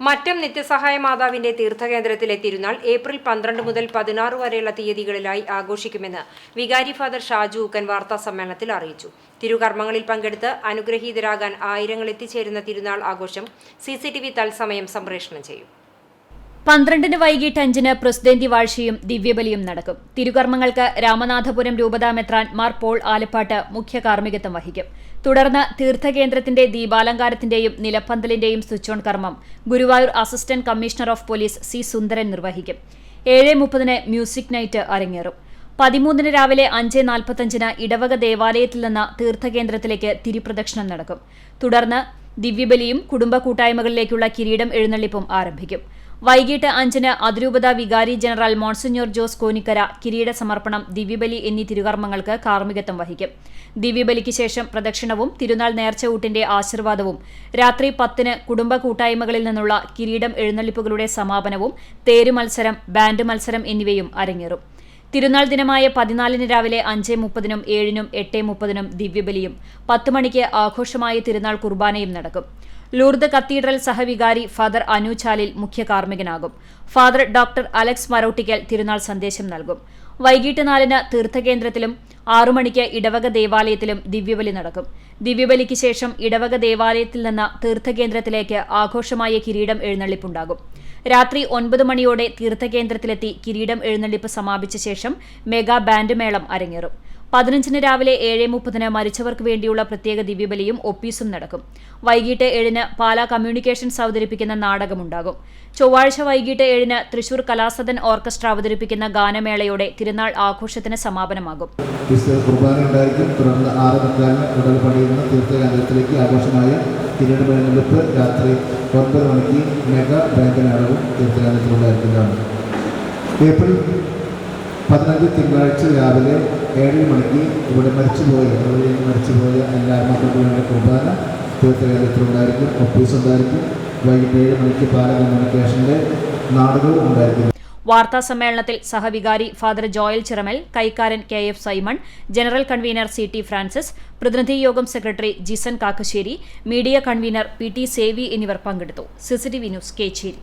മറ്റം നിത്യസഹായ മാതാവിന്റെ തീർത്ഥകേന്ദ്രത്തിലെ തിരുനാൾ ഏപ്രിൽ പന്ത്രണ്ട് മുതൽ പതിനാറ് വരെയുള്ള തീയതികളിലായി ആഘോഷിക്കുമെന്ന് വികാരി ഫാദർ ഷാജു ഉക്കൻ വാർത്താ സമ്മേളനത്തിൽ അറിയിച്ചു. തിരുകർമ്മങ്ങളിൽ പങ്കെടുത്ത് അനുഗ്രഹീതരാകാൻ ആയിരങ്ങൾ എത്തിച്ചേരുന്ന തിരുനാൾ ആഘോഷം സിസിടിവി തത്സമയം സംപ്രേഷണം ചെയ്യും. പന്ത്രണ്ടിന് വൈകിട്ട് അഞ്ചിന് പ്രസിദ്ധന്തി വാഴ്ചയും ദിവ്യബലിയും നടക്കും. തിരുകർമ്മങ്ങൾക്ക് രാമനാഥപുരം രൂപതാ മെത്രാൻ മാർ പോൾ ആലപ്പാട്ട് മുഖ്യ കാർമ്മികത്വം വഹിക്കും. തുടർന്ന് തീർത്ഥകേന്ദ്രത്തിന്റെ ദീപാലങ്കാരത്തിന്റെയും നിലപ്പന്തലിന്റെയും സ്വിച്ച് ഓൺ കർമ്മം Guruvayur assistant commissioner of police C Sundaran നിർവഹിക്കും. ഏഴ് മുപ്പതിന് മ്യൂസിക് നൈറ്റ് അരങ്ങേറും. പതിമൂന്നിന് രാവിലെ അഞ്ച് നാൽപ്പത്തഞ്ചിന് ഇടവക ദേവാലയത്തിൽ നിന്ന് തീർത്ഥകേന്ദ്രത്തിലേക്ക് തിരിപ്രദക്ഷിണം നടക്കും. തുടർന്ന് ദിവ്യബലിയും കുടുംബ കൂട്ടായ്മകളിലേക്കുള്ള കിരീടം എഴുന്നള്ളിപ്പും ആരംഭിക്കും. വൈകിട്ട് അഞ്ചിന് അതിരൂപത വികാരി ജനറൽ മോൺസിഞ്ഞോർ ജോസ് കോനിക്കര കിരീട സമർപ്പണം ദിവ്യബലി എന്നീ തിരുകർമ്മങ്ങൾക്ക് കാർമ്മികത്വം വഹിക്കും. ദിവ്യബലിക്ക് ശേഷം പ്രദക്ഷിണവും തിരുനാൾ നേർച്ചയൂട്ടിന്റെ ആശീർവാദവും രാത്രി പത്തിന് കുടുംബ കൂട്ടായ്മകളിൽ നിന്നുള്ള കിരീടം എഴുന്നള്ളിപ്പുകളുടെ സമാപനവും തേരുമത്സരം ബാൻഡ് മത്സരം എന്നിവയും അരങ്ങേറും. തിരുനാൾ ദിനമായ പതിനാലിന് രാവിലെ അഞ്ച് മുപ്പതിനും ഏഴിനും എട്ട് മുപ്പതിനും ദിവ്യബലിയും പത്ത് മണിക്ക് ആഘോഷമായ തിരുനാൾ കുർബാനയും നടക്കും. ലൂർദ് കത്തീഡ്രൽ സഹവികാരി ഫാദർ അനുചാലിൽ മുഖ്യ കാർമ്മികനാകും. ഫാദർ ഡോക്ടർ അലക്സ് മരോട്ടിക്കൽ തിരുനാൾ സന്ദേശം നൽകും. വൈകിട്ട് നാലിന് തീർത്ഥകേന്ദ്രത്തിലും ആറുമണിക്ക് ഇടവക ദേവാലയത്തിലും ദിവ്യബലി നടക്കും. ദിവ്യബലിക്ക് ശേഷം ഇടവക ദേവാലയത്തിൽ നിന്ന് തീർത്ഥകേന്ദ്രത്തിലേക്ക് ആഘോഷമായ കിരീടം എഴുന്നള്ളിപ്പുണ്ടാകും. രാത്രി ഒൻപത് മണിയോടെ തീർത്ഥകേന്ദ്രത്തിലെത്തി കിരീടം എഴുന്നള്ളിപ്പ് സമാപിച്ച ശേഷം മെഗാ ബാൻഡ് മേളം അരങ്ങേറും. പതിനഞ്ചിന് രാവിലെ ഏഴ് മുപ്പതിന് മരിച്ചവർക്ക് വേണ്ടിയുള്ള പ്രത്യേക ദിവ്യബലിയും ഒപ്പീസും നടക്കും. വൈകിട്ട് ഏഴിന് പാലാ കമ്മ്യൂണിക്കേഷൻസ് അവതരിപ്പിക്കുന്ന നാടകമുണ്ടാകും. ചൊവ്വാഴ്ച വൈകിട്ട് ഏഴിന് തൃശൂർ കലാസദൻ ഓർക്കസ്ട്ര അവതരിപ്പിക്കുന്ന ഗാനമേളയോടെ തിരുനാൾ ആഘോഷത്തിന് സമാപനമാകും. തുടർന്ന് ആറ് ആഘോഷമായ രാത്രി ഒൻപത് മണിക്ക് മെഗാ ബാങ്ക് നാടകവും തീർത്ഥകേന്ദ്രത്തിലുണ്ടായിരിക്കുന്നതാണ് ഏപ്രിൽ പതിനഞ്ച് തിങ്കളാഴ്ച രാവിലെ ഏഴ് മണിക്ക് ഇവിടെ മരിച്ചുപോയ ഇവിടെ മരിച്ചുപോയ എല്ലാ മക്കൾക്ക് വേണ്ട കുർബാന തീർത്ഥകേന്ദ്രത്തിലുണ്ടായിരിക്കും ഒപ്പീസ് ഉണ്ടായിരിക്കും. വൈകിട്ട് ഏഴ് മണിക്ക് പാല കമ്മ്യൂണിക്കേഷന്റെ നാടകവും ഉണ്ടായിരിക്കും. വാർത്താ സമ്മേളനത്തിൽ സഹവികാരി father Joel Chiramal കൈക്കാരൻ K F Simon general convener C T Francis പ്രതിനിധി യോഗം secretary Jison Kakkassery media convener P T Sevi എന്നിവർ പങ്കെടുത്തു. CCTV news Kechery.